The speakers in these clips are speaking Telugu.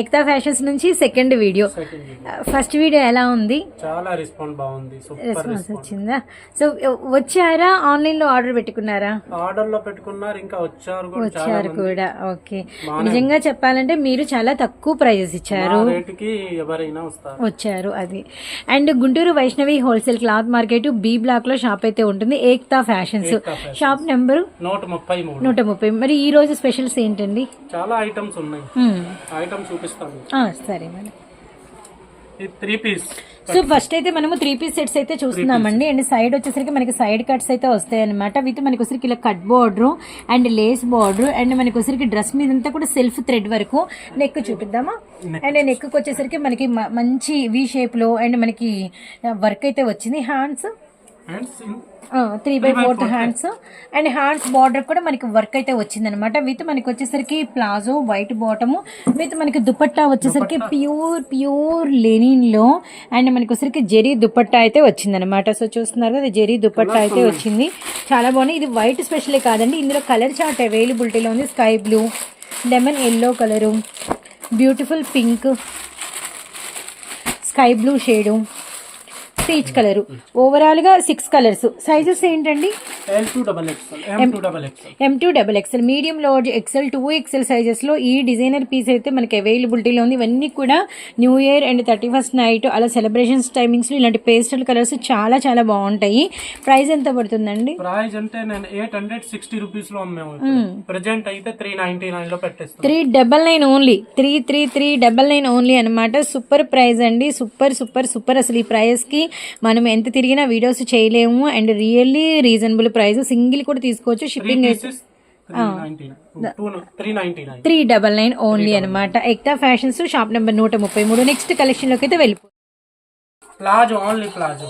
ఎక్తా ఫ్యాషన్స్ నుంచి సెకండ్ వీడియో. ఫస్ట్ వీడియో ఎలా ఉంది? చాలా రెస్పాన్స్ బాగుంది. రెస్పాన్స్ వచ్చిందా? సో వచ్చారా? ఆన్లైన్లో ఆర్డర్ పెట్టుకున్నారా? ఆర్డర్లో పెట్టుకున్నారు ఇంకా వచ్చారు వచ్చారు. కూడా. ఓకే నిజంగా చెప్పాలంటే మీరు చాలా తక్కువ ప్రైజెస్ ఇచ్చారు. ఎవరైనా వచ్చారు అది. And Guntur Vaishnavi wholesale cloth market B బ్లాక్లో షాప్ అయితే ఉంటుంది. ఏక్తా ఫ్యాషన్స్. షాప్ నెంబరు నూట ముప్పై నూట ముప్పై. మరి ఈ రోజు స్పెషల్స్ ఏంటండి? చాలా ఐటమ్స్ ఉన్నాయి. మ్మ్. ఐటమ్ చూపిస్తాను. సరే madam three piece. So first అయితే మనము త్రీ పీస్ సెట్స్ అయితే చూస్తున్నామండి. అండ్ సైడ్ వచ్చేసరికి మనకి సైడ్ కట్స్ అయితే వస్తాయి అనమాట విత్ మనకి వచ్చరికి ఇలా cut border and lace border and మనకి వచ్చరికి డ్రెస్ మీద అంతా కూడా సెల్ఫ్ థ్రెడ్ వరకు నెక్ చూపిద్దామా? అండ్ నెక్ వచ్చేసరికి మనకి మంచి వి షేప్లో అండ్ మనకి వర్క్ అయితే వచ్చింది. Hands three by fourth hands and hands border కూడా మనకి వర్క్ అయితే వచ్చిందనమాట విత్ మనకి వచ్చేసరికి ప్లాజో వైట్ బాటమ్ విత్ మనకి దుపట్టా వచ్చేసరికి ప్యూర్ ప్యూర్ లెనిన్లో. అండ్ మనకి వచ్చేసరికి జెరీ దుపట్టా అయితే వచ్చిందనమాట సో చూస్తున్నారు కదా జెరీ దుపట్టా అయితే వచ్చింది. చాలా బాగుంది. ఇది వైట్ స్పెషలే కాదండి. ఇందులో కలర్ చార్ట్ అవైలబిలిటీలో ఉంది. Sky blue lemon yellow colour beautiful pink sky blue shade peach colour ఓవరాల్గా సిక్స్ కలర్స్ సైజెస్ ఏంటండి? M to double XL medium large XL two XL సైజెస్లో ఈ డిజైనర్ పీస్ అయితే మనకి అవైలబిలిటీలో ఉంది. ఇవన్నీ కూడా new year and thirty first night అలా సెలబ్రేషన్స్ టైమింగ్స్లో ఇలాంటి పేస్టల్ కలర్స్ చాలా చాలా బాగుంటాయి. ప్రైస్ ఎంత పడుతుందండి? ప్రైస్ అంటే నేను ఎయిట్ హండ్రెడ్ సిక్స్టీ రూపీస్లో అమ్మాము ప్రెజెంట్ అయితే త్రీ నైన్టీ నైన్లో పెట్టేస్తాం three double nine only three three three double nine only అనమాట సూపర్ ప్రైస్ అండి. సూపర్ సూపర్ సూపర్ అసలు ఈ ప్రైస్కి మనం ఎంత తిరిగినా వీడియోస్ చేయలేము. And really reasonable price. Single కూడా తీసుకోవచ్చు. Shipping three double nine only అనమాట ఎక్తా ఫ్యాషన్స్ షాప్ నెంబర్ నూట ముప్పై మూడు. నెక్స్ట్ కలెక్షన్లోకి అయితే వెళ్ళిపో palazzo only palazzo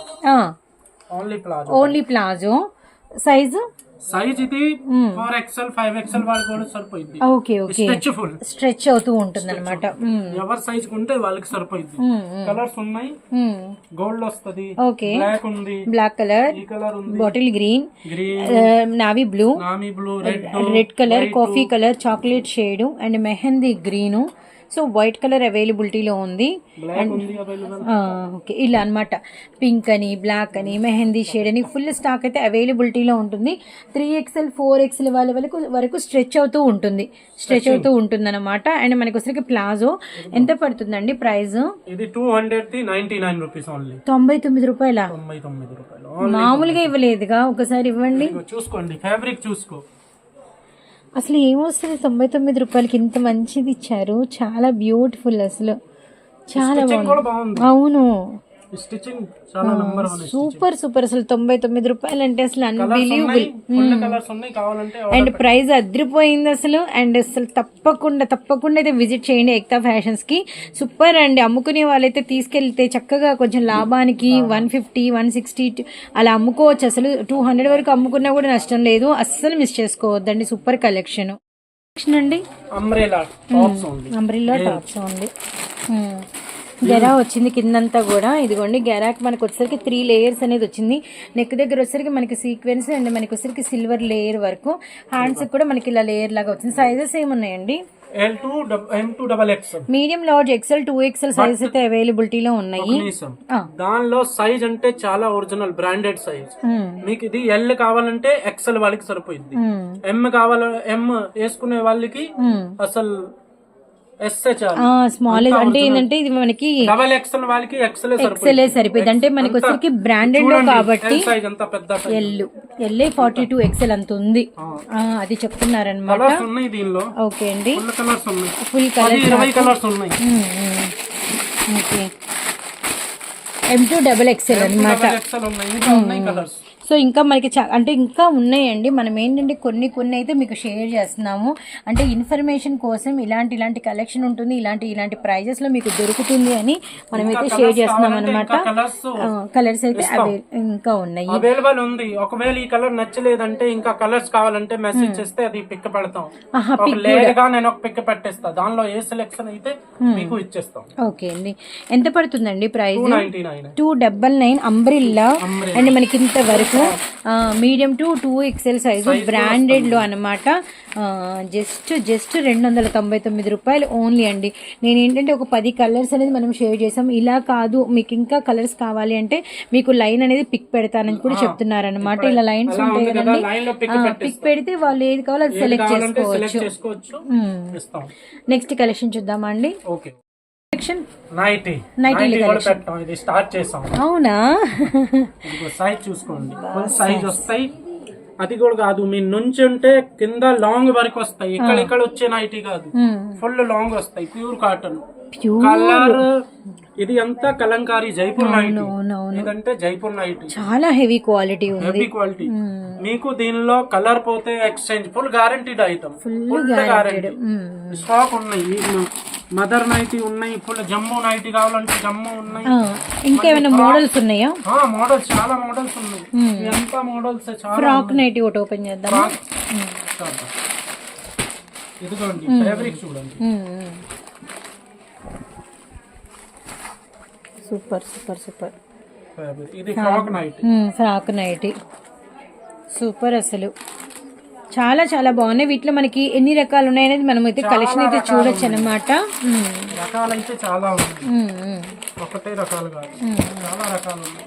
only palazzo only palazzo size size ఇది ఫోర్ ఎక్స్ఎల్ ఫైవ్ ఎక్స్ఎల్ వాళ్ళు కూడా సరిపోయింది. Okay okay stretch full stretch అవుతూ ఉంటుంది అనమాట ఎవరి సైజ్ ఉంటే వాళ్ళకి సరిపోయింది. కలర్స్ ఉన్నాయి. గోల్డ్ వస్తది. ఓకే బ్లాక్ ఉంది. బ్లాక్ కలర్ ఈ కలర్ ఉంది. Bottle green green navy blue navy blue red red colour coffee colour chocolate shade and mehendi green so white colour అవైలబిలిటీలో ఉంది. ఆ, ఓకే. ఇలా అన్నమాట. పింక్ అని బ్లాక్ అని మెహందీ షేడ్ అని ఫుల్ స్టాక్ అయితే అవైలబిలిటీలో ఉంటుంది. త్రీ ఎక్స్ఎల్ ఫోర్ ఎక్స్ఎల్ వాళ్ళ వరకు వరకు స్ట్రెచ్ అవుతూ ఉంటుంది. స్ట్రెచ్ అవుతూ ఉంటుంది అనమాట అండ్ మనకి వచ్చరికి ప్లాజో. ఎంత పడుతుందండి ప్రైస్? ఇది two hundred ninety nine rupees only తొంభై తొమ్మిది రూపాయల? తొంభై తొమ్మిది రూపాయలు. మామూలుగా ఇవ్వలేదుగా? ఒకసారి ఇవ్వండి. చూసుకోండి. ఫ్యాబ్రిక్ చూసుకో. అసలు ఏమొస్తుంది? తొంభై తొమ్మిది రూపాయలకి ఇంత మంచిది ఇచ్చారు. చాలా బ్యూటిఫుల్ అసలు. చాలా బాగుంది. అవును. చాలా నంబర్ వన్ సూపర్ సూపర్ అసలు తొంభై తొమ్మిది రూపాయలు అంటే అసలు అన్బిలీవబుల్ ఫుల్ కలర్స్ ఉన్నాయి కావాలంటే అండ్ ప్రైస్ అదిరిపోయింది అసలు. అండ్ అసలు తప్పకుండా తప్పకుండా అయితే విజిట్ చేయండి ఎక్తా ఫ్యాషన్స్కి. సూపర్ అండి. అమ్ముకునే వాళ్ళైతే తీసుకెళ్తే చక్కగా కొంచెం లాభానికి వన్ ఫిఫ్టీ వన్ సిక్స్టీ అలా అమ్ముకోవచ్చు. అసలు టూ హండ్రెడ్ వరకు అమ్ముకున్నా కూడా నష్టం లేదు. అస్సలు మిస్ చేసుకోవద్దండి. సూపర్ కలెక్షన్ అండి? అంబ్రేలా టాప్స్ ఉంది అంబ్రిల్లా టాప్స్. గెరా వచ్చింది కిందంతా కూడా. ఇదిగోండి గెరాకి మనకు వచ్చేసరికి త్రీ లేయర్స్ అనేది వచ్చింది. నెక్ దగ్గర వచ్చేసరికి మనకి సీక్వెన్స్ అండ్ మనకి వచ్చేసరికి సిల్వర్ లేయర్ వరకు. హ్యాండ్స్ కూడా మనకి ఇలా లేయర్ లాగా వచ్చింది. సైజెస్ ఏమున్నాయండి? Medium large XL two XL size అయితే అవైలబిలిటీలో ఉన్నాయి. కనీసం ఆ. దానిలో సైజ్ అంటే చాలా ఒరిజినల్ బ్రాండెడ్ సైజ్. మీకు ఇది ఎల్ కావాలంటే ఎక్సెల్ వాళ్ళకి సరిపోయింది. ఎం కావాల ఎం వేసుకునే వాళ్ళకి మ్మ్. అసలు స్మాల్ అంటే ఏంటంటే ఇది మనకి ఎక్సెల్ సరిపోయింది. అంటే మనకి వచ్చేసరికి బ్రాండెడ్ కాబట్టి. ఎల్ ఎల్ఏ ఫార్టీ టూ ఎక్సెల్ అంత ఉంది. అది చెప్తున్నారనమాట ఓకే అండి. Full colours colour okay. M two double XL అనమాట సో ఇంకా మనకి అంటే ఇంకా ఉన్నాయండి. మనం ఏంటంటే కొన్ని కొన్ని అయితే మీకు షేర్ చేస్తున్నాము. అంటే ఇన్ఫర్మేషన్ కోసం ఇలాంటి ఇలాంటి కలెక్షన్ ఉంటుంది. ఇలాంటి ఇలాంటి ప్రైజెస్లో మీకు దొరుకుతుంది అని మనం అయితే షేర్ చేస్తున్నాం అనమాట కలర్స్ అయితే ఇంకా ఉన్నాయి. అవైలబుల్ ఉంది. ఒకవేళ ఈ కలర్ నచ్చలేదంటే ఇంకా కలర్స్ కావాలంటే మెసేజ్ చేస్తే అది పిక్ పెడతాం. ఆహా, ఒక లేయర్గా నేను ఒక పిక్ పెట్టేస్తా. దానిలో ఏ సెలెక్షన్ అయితే మీకు ఇచ్చేస్తాం. ఓకే అండి. ఎంత పడుతుందండి price two double nine umbrella and మనకి ఇంత వరకు medium to two XL size బ్రాండెడ్లో అనమాట జస్ట్ జస్ట్ రెండు వందల తొంభై తొమ్మిది రూపాయలు ఓన్లీ అండి. నేను ఏంటంటే ఒక పది కలర్స్ అనేది మనం షేర్ చేసాం. ఇలా కాదు మీకు ఇంకా కలర్స్ కావాలి అంటే మీకు లైన్ అనేది పిక్ పెడతానని కూడా చెప్తున్నారు అనమాట ఇలా లైన్స్ ఉంటాయి కదండి. పిక్ పెడితే వాళ్ళు ఏది కావాలో అది సెలెక్ట్ చేసుకోవచ్చు. నెక్స్ట్ కలెక్షన్ చూద్దామా అండి? నైటీ కూడా. పెట్టాం. ఇది స్టార్ట్ చేసాం. అవునా? సైజ్ చూసుకోండి. సైజ్ వస్తాయి. అది కూడా కాదు మీ నుంచి ఉంటే కింద లాంగ్ వరకు వస్తాయి. ఇక్కడ ఇక్కడ వచ్చే నైటీ కాదు. ఫుల్ లాంగ్ వస్తాయి. ప్యూర్ కాటన్ కలర్ ఇది అంతా కలంకారీ జైపూర్ నైటీ. ఇదంటే జైపూర్ నైటీ. చాలా హెవీ క్వాలిటీ ఉంది. Heavy quality. మీకు దీనిలో కలర్ పోతే exchange full guaranteed item full guarantee. Stock ఉన్నాయి మదర్ నైటీ ఉన్నాయి ఫుల్ జమ్మూ నైటీ కావాలంటే జమ్మూ ఉన్నాయి. ఇంకేమైనా మోడల్స్ ఉన్నాయా? ఆ మోడల్స్ చాలా మోడల్స్ ఉన్నాయి. ఎంత మోడల్స్ చాలా ఫ్రాక్ నైట్ ఒకటి ఓపెన్ చూద్దాం. ఇదిగోండి ఫ్యాబ్రిక్ చూడండి. Super super super. Frock night super అసలు. చాలా చాలా బాగున్నాయి. వీటిలో మనకి ఎన్ని రకాలు ఉన్నాయనేది మనం అయితే కలెక్షన్ అయితే చూడొచ్చు అనమాట రకాలైతే చాలా ఉన్నాయి. ఒకటే రకాలు కాదు. చాలా రకాలు ఉన్నాయి.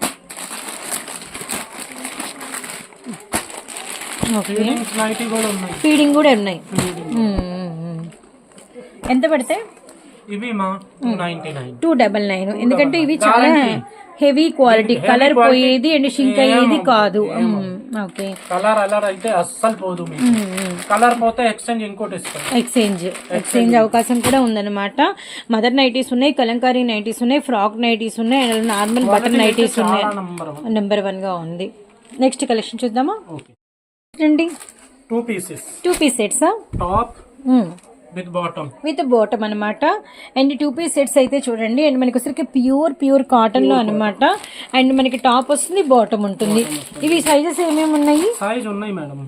ఓకే. ఫీలింగ్స్ నైటీ కూడా ఉన్నాయి. ఫీడింగ్ కూడా ఉన్నాయి. ఎంత పడతాయి? ఇవి మా టూ డబల్ నైన్ ఎందుకంటే ఇవి చాలా హెవీ క్వాలిటీ కలర్ పోయేది అండ్ షింక్ అయ్యేది కాదు. ఓకే. కలర్ అలర్ అయితే అస్సలు పోదు కలర్ పోతే ఎక్స్చేంజ్ ఇంకోటి ఇస్తాం. ఎక్స్చేంజ్ ఎక్స్చేంజ్ అవకాశం కూడా ఉందన్నమాట. మదర్ నైటీస్ ఉన్నాయి కలంకారీ నైటీస్ ఉన్నాయి ఫ్రాక్ నైటీస్ ఉన్నాయి అండ్ నార్మల్ బటన్ నైటీస్ ఉన్నాయి. నంబర్ వన్గా ఉంది. నెక్స్ట్ కలెక్షన్ చూద్దామా? Okay two pieces two piece సెట్సా top with bottom with bottom అనమాట అండ్ టూ పీస్ సెట్స్ అయితే చూడండి. అండ్ మనకి వచ్చరికి ప్యూర్ ప్యూర్ కాటన్లో అనమాట అండ్ మనకి టాప్ వస్తుంది బాటమ్ ఉంటుంది. ఇవి సైజెస్ ఏమేమి ఉన్నాయి? సైజ్ ఉన్నాయి మేడం.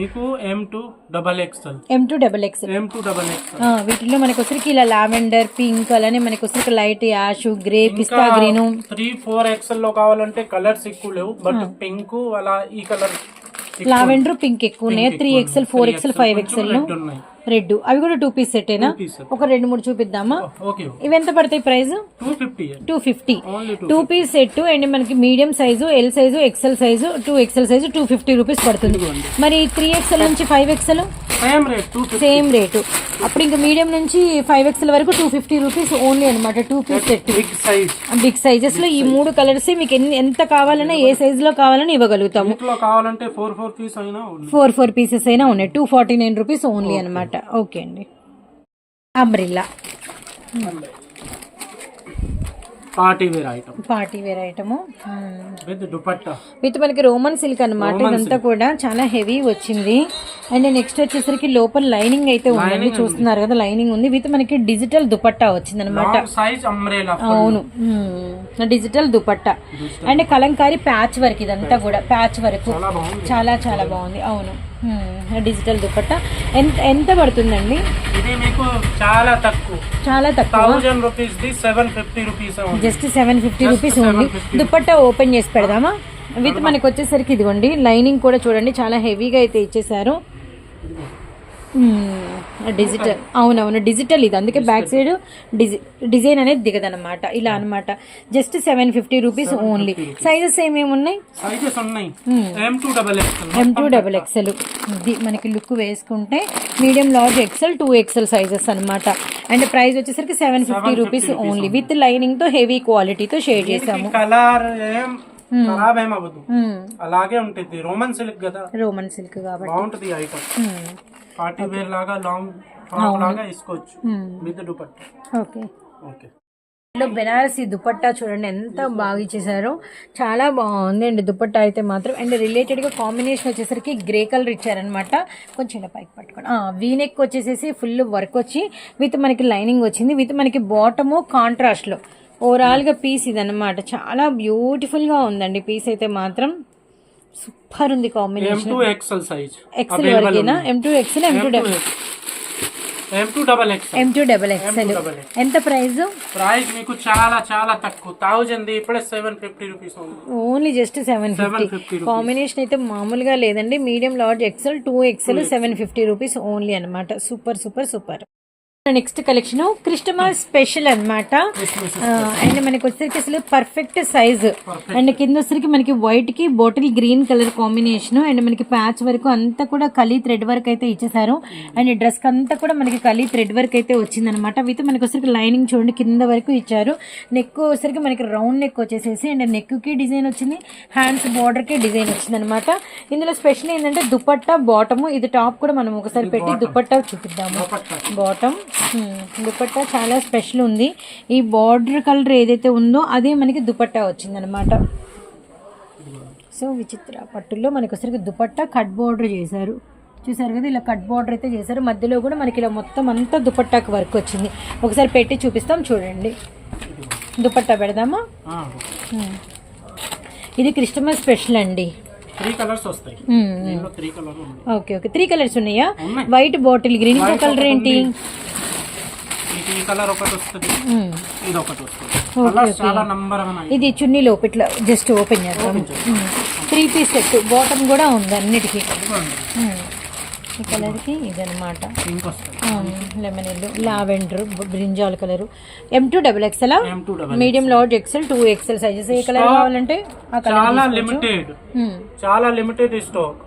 మీకు M two double XL M two double X M two double XL వీటిలో మనకి వచ్చరికి ఇలా లావెండర్ పింక్ అలానే మనకి వచ్చరికి light ash grey pista green three four ఎక్స్ఎల్లో కావాలంటే కలర్స్ ఎక్కువ లేవు. బట్ పింక్ అలా ఈ కలర్ లావెండర్ పింక్ ఎక్కువ ఉన్నాయి. Three XL four XL five XL ఉన్నాయి. రెడ్. అవి కూడా టూ పీస్ సెట్టేనా పీస్ ఒక రెండు మూడు చూపిద్దామా? ఇవి ఎంత పడతాయి price? Two fifty two piece set and మనకి medium size L size XL size two XL size two fifty rupees పడుతుంది. మరి త్రీ ఎక్సెల్ నుంచి ఫైవ్ ఎక్సెల్ సేమ్ రేట్ అప్పుడు ఇంకా మీడియం నుంచి ఫైవ్ ఎక్సెల్ వరకు టూ ఫిఫ్టీ రూపీస్ ఓన్లీ అనమాట two piece set big size big సైజెస్లో ఈ మూడు కలర్స్ మీకు ఎన్ని ఎంత కావాలన్నా ఏ సైజ్లో కావాలని ఇవ్వగలుగుతాము. ఫోర్ ఫోర్ పీసెస్ అయినా ఉన్నాయి. Two forty nine rupees only అనమాట ఓకే అండి. Umbrella. Party wear item. Party wear item. With dupatta. With మనకి రోమన్ సిల్క్ అన్నమాట. ఇదంతా కూడా చాలా హెవీ వచ్చింది. అండ్ నెక్స్ట్ వచ్చేసరికి లోపల లైనింగ్ అయితే ఉందండి. చూస్తున్నారు కదా లైనింగ్ ఉంది. విత్ మనకి డిజిటల్ దుపట్టా వచ్చింది అనమాట లాంగ్ సైజ్ అంబ్రేలా అవును. Digital dupatta. And kalamkari patch work ఇదంతా కూడా. Patch work. చాలా చాలా బాగుంది. అవును. డిజిటల్ దుపట్టా. ఎంత ఎంత పడుతుందండి? ఇది మీకు చాలా తక్కువ. చాలా తక్కువ? Thousand rupees the seven fifty rupees just seven fifty rupees only dupatta open చేసి పెడదామా? విత్ మనకి వచ్చేసరికి ఇదిగోండి లైనింగ్ కూడా చూడండి చాలా హెవీగా అయితే ఇచ్చేసారు డిజిటల్ అవునవును. డిజిటల్ ఇది. అందుకే బ్యాక్ సైడ్ డిజి డిజైన్ అనేది దిగదనమాట ఇలా అన్నమాట. Just seven fifty rupees only sizes ఏమేమి ఉన్నాయి. సైజెస్ ఉన్నాయి ఎం టూ డబల్ ఎక్సెల్ ఇది మనకి లుక్ వేసుకుంటే medium large XL two XL sizes అన్నమాట. అండ్ ప్రైస్ వచ్చేసరికి seven fifty rupees only with లైనింగ్తో heavy క్వాలిటీతో షేర్ చేసాము కలర్ ఖరాబ్ ఏం అవ్వదు. అలాగే ఉంటుంది. రోమన్ సిల్క్ కదా. రోమన్ సిల్క్ కాబట్టి. బాగుంటుంది ఐటమ్. పార్టీ వేర్ లాగా లాంగ్ ఫ్రాక్ లాగా వేసుకోవచ్చు. With dupatta. Okay. Okay. Benarasi dupatta చూడండి ఎంత బాగా ఇచ్చేసారో. చాలా బాగుంది అండి దుపట్టా అయితే మాత్రం. అండ్ రిలేటెడ్గా కాంబినేషన్ వచ్చేసరికి గ్రే కలర్ ఇచ్చారనమాట కొంచెం ఇలా పైకి పట్టుకోండి. వీనెక్ వచ్చేసేసి ఫుల్ వర్క్ వచ్చి విత్ మనకి లైనింగ్ వచ్చింది. విత్ మనకి బాటము కాంట్రాస్ట్లో. ఓవరాల్గా పీస్ ఇదన్నమాట. చాలా బ్యూటిఫుల్గా ఉందండి. పీస్ అయితే మాత్రం సూపర్ ఉంది combination. Two XL size XL వరకేనా? M to XL M to double M to double XL. ఎంత ప్రైస్ ప్రైస్ మీకు చాలా చాలా తక్కువ. థౌజండ్ ఇప్పుడే seven fifty rupees only just seven fifty. 750 rupees. Combination అయితే మామూలుగా లేదండి. Medium large XL two XL seven fifty rupees only అనమాట super super super. Next collection Christmas special అనమాట అండ్ మనకి వచ్చేసరికి అసలు పర్ఫెక్ట్ సైజ్ అండ్ కింద వచ్చరికి మనకి వైట్కి bottle green colour combination and మనకి ప్యాచ్ వరకు అంతా కూడా కలీ థ్రెడ్ వర్క్ అయితే ఇచ్చేసారు. అండ్ డ్రెస్ అంతా కూడా మనకి కలీ థ్రెడ్ వర్క్ అయితే వచ్చిందనమాట విత్ మనకి వచ్చరికి లైనింగ్ చూడండి కింద వరకు ఇచ్చారు. నెక్ వచ్చరికి మనకి రౌండ్ నెక్ వచ్చేసేసి అండ్ నెక్కి డిజైన్ వచ్చింది. హ్యాండ్స్ బార్డర్కి డిజైన్ వచ్చింది అనమాట ఇందులో స్పెషల్ ఏంటంటే దుపట్టా బాటమ్ ఇది టాప్ కూడా మనం ఒకసారి పెట్టి దుపట్టా చూపిద్దాము. బాటమ్ దుపట్టా చాలా స్పెషల్ ఉంది. ఈ బార్డర్ కలర్ ఏదైతే ఉందో అదే మనకి దుపట్టా వచ్చిందనమాట సో విచిత్ర పట్టుల్లో మనకి వచ్చరికి దుపట్టా కట్ బార్డర్ చేశారు. చూసారు కదా ఇలా కట్ బార్డర్ అయితే చేశారు. మధ్యలో కూడా మనకి ఇలా మొత్తం అంతా దుపట్టాకి వర్క్ వచ్చింది. ఒకసారి పెట్టి చూపిస్తాం చూడండి. దుపట్టా పెడదామా. ఇది క్రిస్టమస్ స్పెషల్ అండి. త్రీ కలర్స్ వస్తాయి. ఉమ్. దీంట్లో త్రీ కలర్ ఉంది ఓకే ఓకే త్రీ కలర్స్ ఉన్నాయా. వైట్ బాటిల్ గ్రీన్ ఇంకో కలర్ ఏంటి? ఇది ఈ కలర్ ఒకటి వస్తుంది. ఉమ్. ఇది ఒకటి వస్తుంది చాలా నంబర్ ఇది చున్నీ లోపు ఇట్లా జస్ట్ ఓపెన్ చేద్దాం. త్రీ పీస్ సెట్ బాటమ్ కూడా ఉంది అన్నిటికీ. ఉమ్. ఈ కలర్కి ఇదనమాట lemon yellow lavender brinjal colour. M two double XL M two double medium large XL two XL sizes ఏ కలర్ కావాలంటే చాలా లిమిటెడ్. చాలా లిమిటెడ్ స్టాక్.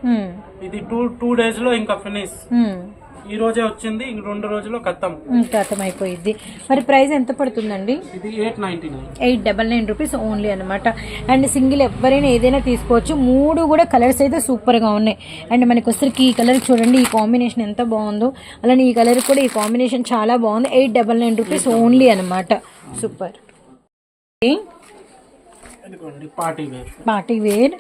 ఇది టూ టూ డేస్లో ఇంకా ఫినిష్. ఈ రోజే వచ్చింది ఇంక రెండు రోజుల్లో ఖతం ఇంకా అర్థమైపోయింది మరి ప్రైస్ ఎంత పడుతుందండి? ఇది eight ninety nine. Eight double nine rupees only అనమాట అండ్ సింగిల్ ఎవరైనా ఏదైనా తీసుకోవచ్చు. మూడు కూడా కలర్స్ అయితే సూపర్గా ఉన్నాయి. అండ్ మనకి వచ్చరికి ఈ కలర్ చూడండి ఈ కాంబినేషన్ ఎంత బాగుందో. అలానే ఈ కలర్ కూడా ఈ కాంబినేషన్ చాలా బాగుంది. Eight double nine rupees only అనమాట super. Party wear. Party wear.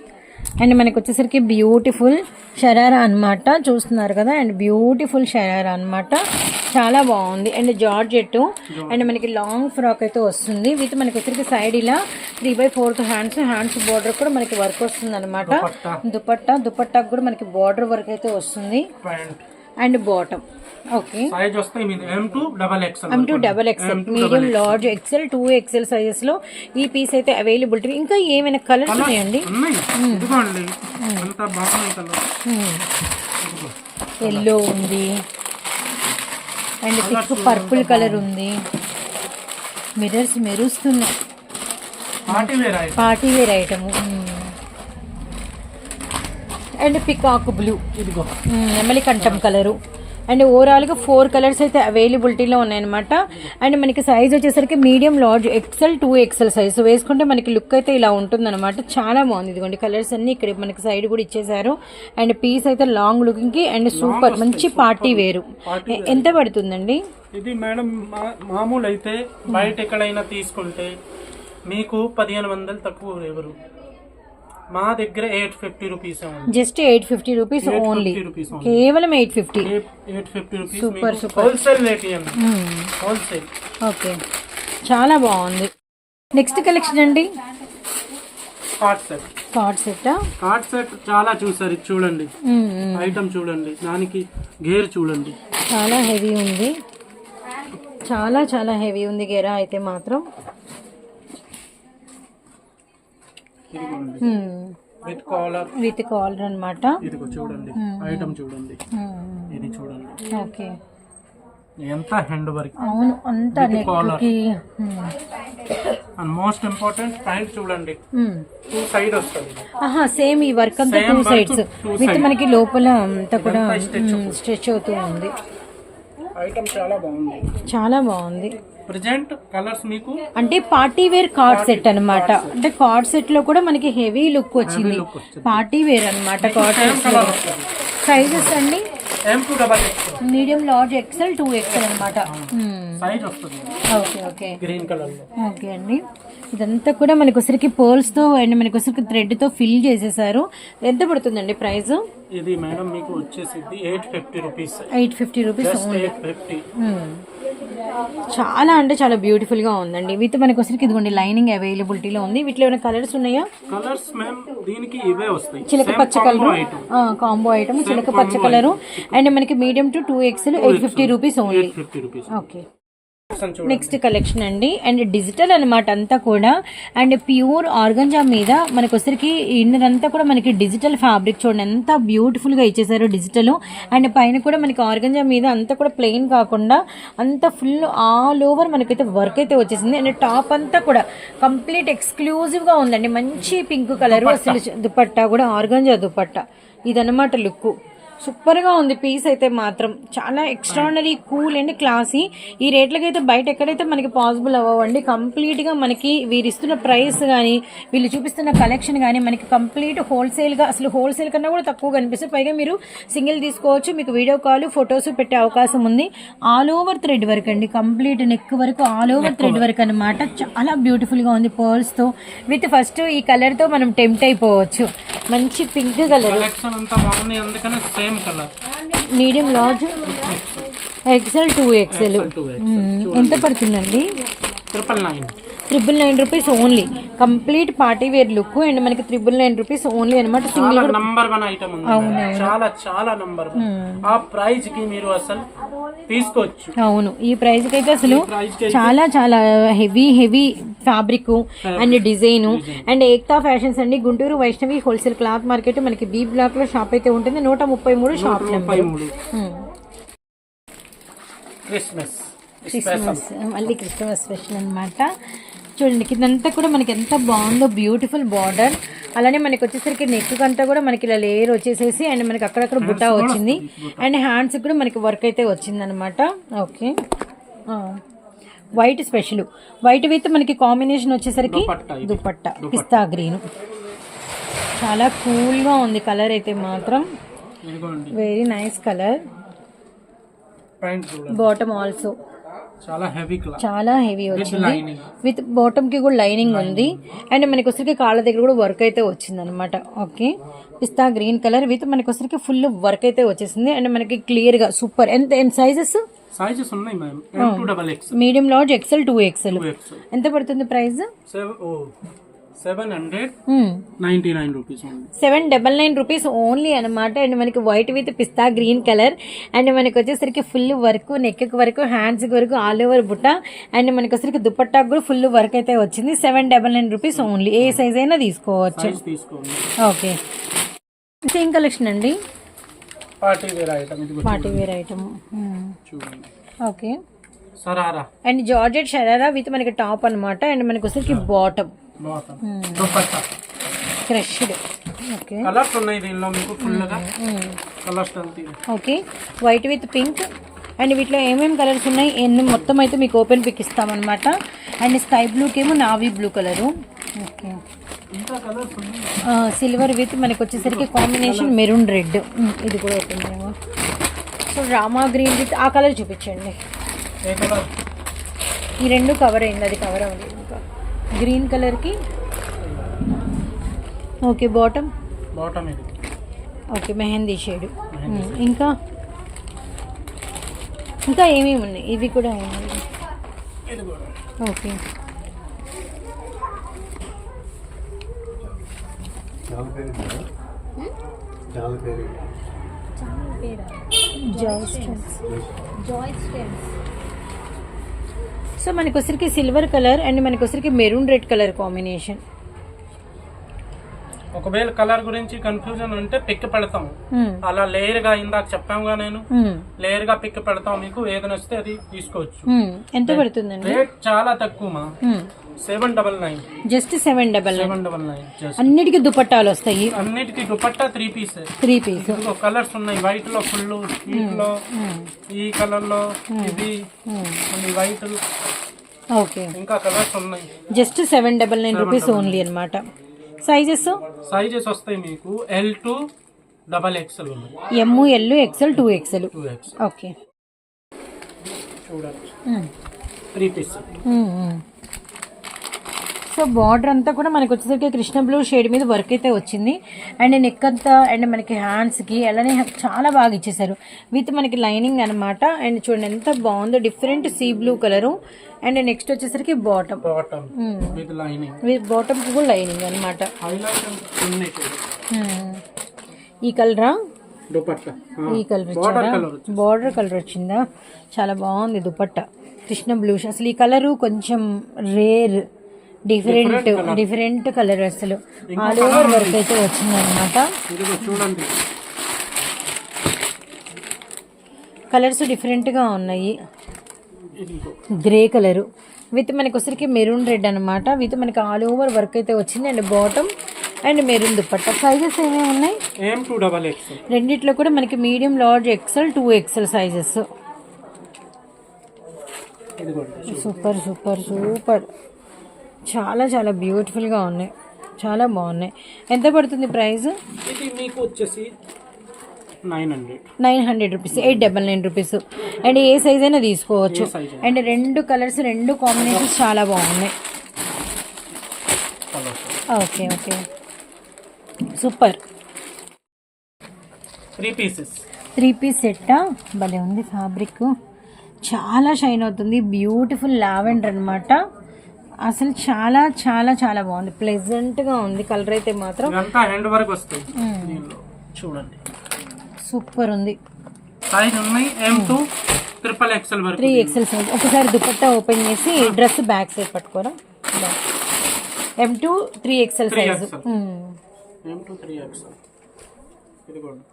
And మనకి వచ్చేసరికి బ్యూటిఫుల్ షరారా అన్నమాట. చూస్తున్నారు కదా? అండ్ బ్యూటిఫుల్ షరారా అన్నమాట. చాలా బాగుంది. అండ్ జార్జెట్ అండ్ మనకి లాంగ్ ఫ్రాక్ అయితే వస్తుంది. విత్ మనకి వచ్చరికి సైడ్ ఇలా three by fourth hands hands border కూడా మనకి వర్క్ వస్తుంది అనమాట దుపట్టా. దుపట్టా దుపట్టాకు కూడా మనకి బార్డర్ వర్క్ అయితే వస్తుంది. And bottom. ఓకే. సైజ్ వస్తాయి మీది M two double XL M two double XL medium large XL two XL సైజెస్లో ఈ పీస్ అయితే అవైలబిలిటీ ఇంకా ఏమైనా కలర్స్ ఉన్నాయండి? ఉన్నాయి. ఇదిగోండి. అంత బాగున్నాయి కలర్ ఎల్లో ఉంది. అండ్ థిక్ పర్పుల్ కలర్ ఉంది. మిరర్స్ మెరుస్తున్నాయి. Party wear item and peacock blue ఇదిగో. నెమలి కంఠం కలరు. అండ్ ఓవరాల్గా ఫోర్ కలర్స్ అయితే అవైలబిలిటీలో ఉన్నాయన్నమాట. అండ్ మనకి సైజ్ వచ్చేసరికి medium large XL two XL size వేసుకుంటే మనకి లుక్ అయితే ఇలా ఉంటుందన్నమాట. చాలా బాగుంది. ఇదిగోండి కలర్స్ అన్ని ఇక్కడ మనకి సైడ్ కూడా ఇచ్చేసారు అండ్ పీస్ అయితే లాంగ్ లుకింగ్కి అండ్ సూపర్ మంచి పార్టీ వేరు. ఎంత పడుతుందండి? ఇది మేడం మామూలు అయితే బయట ఎక్కడైనా తీసుకుంటే మీకు పదిహేను వందలు తక్కువ ఎవరు? మా దగ్గర eight fifty rupees just eight fifty rupees only rupees కేవలం eight fifty eight fifty rupees Super, super. Wholesale rate wholesale okay చాలా బాగుంది. నెక్స్ట్ కలెక్షన్ అండి? Co-ord set co-ord set co-ord set చాలా చూసారు. ఇది చూడండి. ఐటమ్ చూడండి. దానికి గేర్ చూడండి. చాలా హెవీ ఉంది. చాలా చాలా హెవీ ఉంది గెరా అయితే మాత్రం. Hmm. With collar with collar అనమాట ఇదిగో చూడండి. ఐటమ్ చూడండి. ఇది చూడండి. ఓకే ఎంత హ్యాండ్ వర్క్ అవును అంత నెక్కి అండ్ మోస్ట్ ఇంపార్టెంట్ సైడ్ చూడండి. టూ సైడ్ వస్తుంది. ఆహా సేమ్ ఈ వర్క్ అంతా టూ సైడ్స్ విత్. మనకి లోపల అంతా కూడా స్ట్రెచ్ అవుతూ ఉంది. ఐటమ్ చాలా బాగుంది. చాలా బాగుంది. ప్రజెంట్ కలర్స్ మీకు? అంటే పార్టీ వేర్ కార్డ్ సెట్ అన్నమాట. అంటే కార్డ్ సెట్లో కూడా మనకి హెవీ లుక్ వచ్చింది. పార్టీ వేర్ అన్నమాట కార్డ్ సెట్ సైజెస్ అండి? M two double X medium large XL two XL అనమాట సైజ్ వస్తుంది. ఓకే ఓకే గ్రీన్ కలర్లో ఓకే అండి. ఇదంతా కూడా మనకి ఒకసారికి పర్ల్స్తో అండ్ మనకి ఒకసారికి థ్రెడ్తో ఫిల్ చేసేసారు. ఎంత పడుతుందండి ప్రైస్? ఇది మేడం మీకు వచ్చేసి eight fifty rupees eight fifty rupees eight fifty చాలా అంటే చాలా బ్యూటిఫుల్గా ఉందండి. విత్ మనకి వచ్చరికి ఇదిగోండి లైనింగ్ అవైలబిలిటీలో ఉంది. వీటిలో ఏమైనా కలర్స్ ఉన్నాయా? కలర్స్ మ్యామ్ దీనికి ఇవే వస్తాయి. చిలక పచ్చ కలర్. కాంబో ఐటమ్ చిలక పచ్చ కలరు అండ్ మనకి medium to two XL eight fifty rupees only 50 rupees okay next collection అండి. అండ్ డిజిటల్ అన్నమాట అంతా కూడా. అండ్ ప్యూర్ ఆర్గంజా మీద మనకు వచ్చరికి ఇన్నర్ అంతా కూడా మనకి డిజిటల్ ఫ్యాబ్రిక్ చూడండి. ఎంత బ్యూటిఫుల్గా ఇచ్చేసారు డిజిటల్ అండ్ పైన కూడా మనకి ఆర్గంజా మీద అంతా కూడా ప్లెయిన్ కాకుండా అంతా ఫుల్ ఆల్ ఓవర్ మనకైతే వర్క్ అయితే వచ్చేసింది. అండ్ టాప్ అంతా కూడా కంప్లీట్ ఎక్స్క్లూజివ్గా ఉందండి. మంచి పింక్ కలర్ అసలు దుపట్టా కూడా ఆర్గంజా దుపట్టా. ఇదన్నమాట లుక్ సూపర్గా ఉంది పీస్ అయితే మాత్రం. చాలా ఎక్స్ట్రాడనరీ కూల్ అండ్ క్లాసీ ఈ రేట్లకి అయితే బయట ఎక్కడైతే మనకి పాసిబుల్ అవ్వండి కంప్లీట్గా మనకి వీరు ఇస్తున్న ప్రైస్ కానీ వీళ్ళు చూపిస్తున్న కలెక్షన్ కానీ మనకి కంప్లీట్ హోల్సేల్గా అసలు హోల్సేల్ కన్నా కూడా తక్కువ కనిపిస్తుంది పైగా మీరు సింగిల్ తీసుకోవచ్చు మీకు వీడియో కాల్ ఫొటోస్ పెట్టే అవకాశం ఉంది. ఆల్ ఓవర్ థ్రెడ్ వర్క్ అండి. కంప్లీట్ నెక్ వరకు ఆల్ ఓవర్ థ్రెడ్ వర్క్ అనమాట చాలా బ్యూటిఫుల్గా ఉంది పర్ల్స్తో. విత్ ఫస్ట్ ఈ కలర్తో మనం టెంప్ట్ అయిపోవచ్చు. మంచి pink colour same colour medium large XL two XL ఎంత పడుతుందండి? Triple nine triple nine rupees only. Complete party wear look and మనకి త్రిబుల్ నైన్ రూపీస్ ఓన్లీ అనమాట సింగిల్ నంబర్ వన్ ఐటమ్ ఉంది. చాలా చాలా నంబర్ ఆ ప్రైస్కి మీరు అసలు తీసుకోవచ్చు. అవును. ఈ ప్రైస్కి అయితే అసలు చాలా చాలా heavy heavy fabric and design and Ekta fashions అండి. Guntur Vaishnavi wholesale cloth market మనకి బి బ్లాక్లో షాప్ అయితే ఉంటుంది. నూట ముప్పై మూడు షాప్ నెంబర్ క్రిస్మస్ క్రిస్మస్ మళ్ళీ క్రిస్మస్ స్పెషల్ అన్నమాట. చూడండి కిందంతా కూడా మనకి ఎంత బాగుందో బ్యూటిఫుల్ బార్డర్ అలానే మనకి వచ్చేసరికి నెక్ అంతా కూడా మనకి ఇలా లేయర్ వచ్చేసేసి అండ్ మనకి అక్కడక్కడ బుట్టా వచ్చింది. అండ్ హ్యాండ్స్ కూడా మనకి వర్క్ అయితే వచ్చింది అనమాట okay white special white with మనకి కాంబినేషన్ వచ్చేసరికి దుపట్టా. దుపట్టా పిస్తా గ్రీన్ చాలా కూల్గా ఉంది కలర్ అయితే మాత్రం. Very nice colour bottom also చాలా హెవీ క్లాత్ చాలా హెవీ వచ్చింది. విత్ బాటమ్కి కూడా లైనింగ్ ఉంది. అండ్ మనకి వచ్చరికి కాళ్ళ దగ్గర కూడా వర్క్ అయితే వచ్చింది అనమాట okay pista green colour with మనకి వచ్చరికి ఫుల్ వర్క్ అయితే వచ్చేసింది. అండ్ మనకి క్లియర్గా సూపర్ ఎంత ఎంత సైజెస్ ఉన్నాయి ma'am medium large XL two XL ఎంత పడుతుంది price seven hundred ninety nine rupees ఉంది seven double nine rupees only అనమాట అండ్ మనకి white with pista green colour. And మనకి వచ్చేసరికి ఫుల్ వర్క్ నెక్ వరకు హ్యాండ్స్ వరకు ఆల్ ఓవర్ బుట్ట. అండ్ మనకి వచ్చేసరికి దుపట్టాకు కూడా ఫుల్ వర్క్ అయితే వచ్చింది. Seven double nine rupees only. ఏ సైజ్ అయినా తీసుకోవచ్చు. ఓకే. సేమ్ కలెక్షన్ అండి? పార్టీ వేర్ ఐటమ్ ఇది పార్టీ వేర్ ఐటమ్ చూడండి. Okay. Sharara. And georgette sharara with మనకి టాప్ అన్నమాట. అండ్ మనకి వచ్చేసరికి bottom. Dupatta crushed okay colours ఉన్నాయి దీనిలో మీకు colours okay white with pink and వీటిలో ఏమేమి కలర్స్ ఉన్నాయి? ఎన్ని మొత్తం అయితే మీకు ఓపెన్ పిక్ ఇస్తామన్నమాట. అండ్ స్కై బ్లూకి ఏమో navy blue colour okay silver with మనకి వచ్చేసరికి కాంబినేషన్ మెరూన్ రెడ్ ఇది కూడా ఓపెన్ చేయము సో రామా గ్రీన్ విత్ ఆ కలర్ చూపించండి. ఈ రెండు కవర్ అయింది. అది కవర్ అవ్వలేదు. గ్రీన్ కలర్కి ఓకే బాటమ్ బాటమ్ ఇది. ఓకే మెహందీ షేడ్ ఇంకా? ఇంకా ఏమేమి ఉన్నాయి? ఇవి కూడా ఉన్నాయి? ఇది కూడా. ఓకే సో మనకి వచ్చరికి సిల్వర్ కలర్ అండ్ మనకి వచ్చరికి మెరూన్ రెడ్ కలర్ కాంబినేషన్. ఒకవేళ కలర్ గురించి కన్ఫ్యూజన్ ఉంటే పిక్ పెడతాము అలా లేయర్గా ఇందాక చెప్పాముగా నేను. లేయర్గా పిక్ పెడతాం మీకు ఏది నచ్చితే అది తీసుకోవచ్చు. ఎంత పడుతుందండి? రేట్ చాలా తక్కువ మా. Seven double nine. Just seven double seven double nine just. అన్నిటికీ దుపట్టాలు వస్తాయి. అన్నిటికీ dupatta three piece. Three piece. Colours ఉన్నాయి వైట్లో ఫుల్ వీటిలో ఈ కలర్లో ఇది వైట్ ఓకే. ఇంకా కలర్స్ ఉన్నాయి. Just seven double nine rupees only అనమాట సైజెస్ సైజెస్ వస్తాయి మీకు. ఎల్ టు డబల్ ఎక్స్ఎల్ ఉన్నాయి M L XL two XL two X okay చూడండి త్రీ పీస్ సో బార్డర్ అంతా కూడా మనకి వచ్చేసరికి కృష్ణ బ్లూ షేడ్ మీద వర్క్ అయితే వచ్చింది. అండ్ నెక్ అంతా అండ్ మనకి హ్యాండ్స్కి అలానే చాలా బాగా ఇచ్చేసారు విత్ మనకి లైనింగ్ అనమాట అండ్ చూడండి ఎంత బాగుందో different sea blue colour and next వచ్చేసరికి bottom bottom with lining with బాటమ్కి కూడా లైనింగ్ అనమాట ఉన్నాయి ఈ కలరా ఈ కలర్ బార్డర్ కలర్ వచ్చిందా? చాలా బాగుంది దుపట్టా. కృష్ణ బ్లూ అసలు ఈ కలరు కొంచెం రేర్ డిఫరెంట్ డిఫరెంట్ కలర్ అసలు. ఆల్ ఓవర్ వర్క్ అయితే వచ్చింది అనమాట ఇదిగో చూడండి. కలర్స్ డిఫరెంట్గా ఉన్నాయి. గ్రే కలరు విత్ మనకి వచ్చరికి మెరూన్ రెడ్ అనమాట విత్ మనకి ఆల్ ఓవర్ వర్క్ అయితే వచ్చింది. And bottom and maroon dupatta sizes ఏమేమి ఉన్నాయి? రెండిట్లో కూడా మనకి medium large XL two XL sizes super super super చాలా చాలా బ్యూటిఫుల్గా ఉన్నాయి. చాలా బాగున్నాయి. ఎంత పడుతుంది ప్రైస్ ఇది మీకు వచ్చేసి nine hundred. Nine hundred rupees eight double nine rupees. And A size అయినా తీసుకోవచ్చు. అండ్ రెండు కలర్స్ రెండు కాంబినేషన్స్ చాలా బాగున్నాయి. Okay okay. Super. Three pieces three piece set భలే ఉంది ఫ్యాబ్రిక్ చాలా షైన్ అవుతుంది. బ్యూటిఫుల్ లావెండర్ అన్నమాట. అసలు చాలా చాలా చాలా బాగుంది. ప్లెజెంట్గా ఉంది. కలర్ అయితే మాత్రం హ్యాండ్ వరకు చూడండి. సూపర్ ఉంది. సైజ్ ఉన్నాయి. ఎం టూ ట్రిపుల్ ఎక్స్ఎల్ వరకు త్రీ ఎక్సెల్ సైజ్ ఒకసారి దుపట్టా ఓపెన్ చేసి డ్రెస్ బ్యాక్ సైడ్ పట్టుకోరా? M to three XL size XL M to three XL ఇదిగోండి.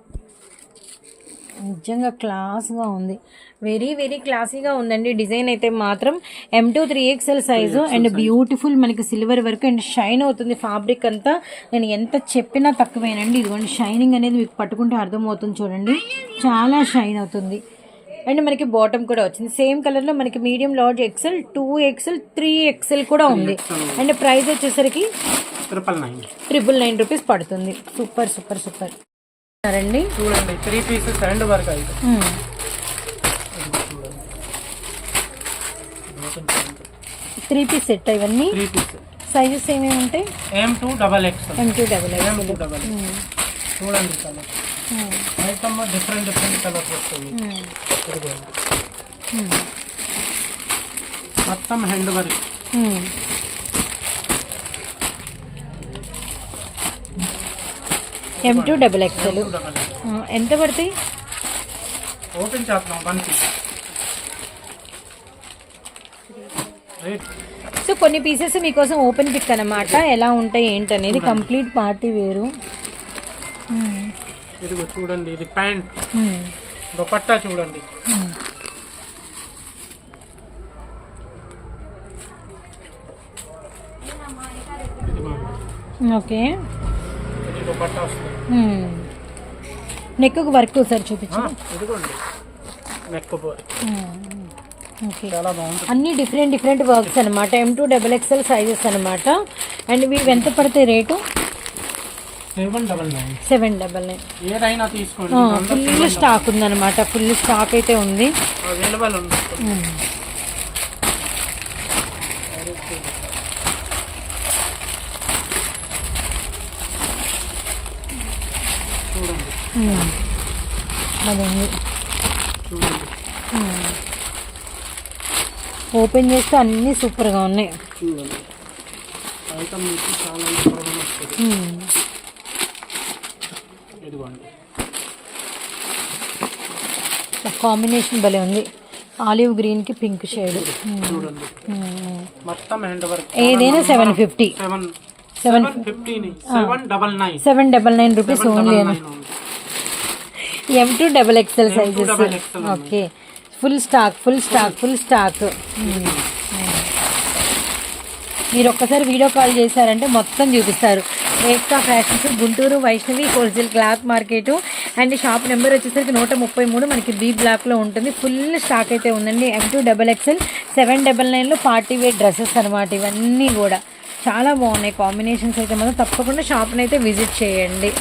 నిజంగా క్లాస్గా ఉంది. వెరీ వెరీ క్లాసీగా ఉందండి. డిజైన్ అయితే మాత్రం M to three XL size and beautiful మనకి సిల్వర్ వర్క్ అండ్ షైన్ అవుతుంది ఫ్యాబ్రిక్ అంతా. నేను ఎంత చెప్పినా తక్కువేనండి. ఇదిగోండి షైనింగ్ అనేది మీకు పట్టుకుంటే అర్థమవుతుంది చూడండి. చాలా షైన్ అవుతుంది. అండ్ మనకి బాటమ్ కూడా వచ్చింది. సేమ్ కలర్లో మనకి medium large XL two XL three XL కూడా ఉంది. అండ్ ప్రైస్ వచ్చేసరికి triple nine triple nine rupees పడుతుంది. సూపర్ సూపర్ సూపర్ రండి చూడండి త్రీ పీసెస్ హ్యాండ్ వర్క్ అయితే. త్రీ పీస్ సెట్ ఇవన్నీ. త్రీ పీసెస్ సైజెస్ ఏమేమి ఉంటాయి? M to double XL M to double M to double చూడండి colour item different different colours వస్తాయి. మొత్తం hand work M to double XL ఎంత పడతాయి? ఓపెన్ రేట్ సో కొన్ని పీసెస్ మీకోసం ఓపెన్ పిక్ అనమాట ఎలా ఉంటాయి ఏంటనేది కంప్లీట్ పార్టీ వేరు. ఇదిగో చూడండి ఇది ప్యాంట్. దుపట్టా చూడండి. ఇదిగోండి ఓకే. దుపట్టా వస్తుంది. నెక్ వర్క్ ఒకసారి చూపించు. ఆ, ఇదిగోండి. నెక్ పోయి ఓకే. చాలా బాగుంటుంది. అన్ని డిఫరెంట్ డిఫరెంట్ వర్క్స్ అనమాట M to double XL sizes అనమాట అండ్ ఇవి ఎంత పడతాయి rate? Seven double nine. Seven double nine. ఏదైనా తీసుకోండి. ఫుల్ స్టాక్ ఉందన్నమాట. ఫుల్ స్టాక్ అయితే ఉంది. అవైలబుల్ ఉంది. చూడండి. అది ఉంది చూడండి ఓపెన్ చేస్తే అన్నీ సూపర్గా ఉన్నాయి. ఇదిగోండి. కాంబినేషన్ భలే ఉంది. ఆలివ్ గ్రీన్కి పింక్ షేడ్. ఏదైనా seven fifty. Seven seven double nine. Seven double nine rupees only. M to double XL sizes okay full stock full stock full stock మీరు ఒక్కసారి వీడియో కాల్ చేశారంటే మొత్తం చూపిస్తారు. Rekha fashions Guntur Vaishnavi wholesale cloth market and shop number వచ్చేసరికి నూట ముప్పై మూడు మనకి బీ బ్లాక్లో ఉంటుంది. ఫుల్ స్టాక్ అయితే ఉందండి. M to double XL seven double నైన్లో పార్టీ వేర్ డ్రెస్సెస్ అనమాట ఇవన్నీ కూడా. చాలా బాగున్నాయి. కాంబినేషన్స్ అయితే మాత్రం తప్పకుండా షాప్ని అయితే విజిట్ చేయండి.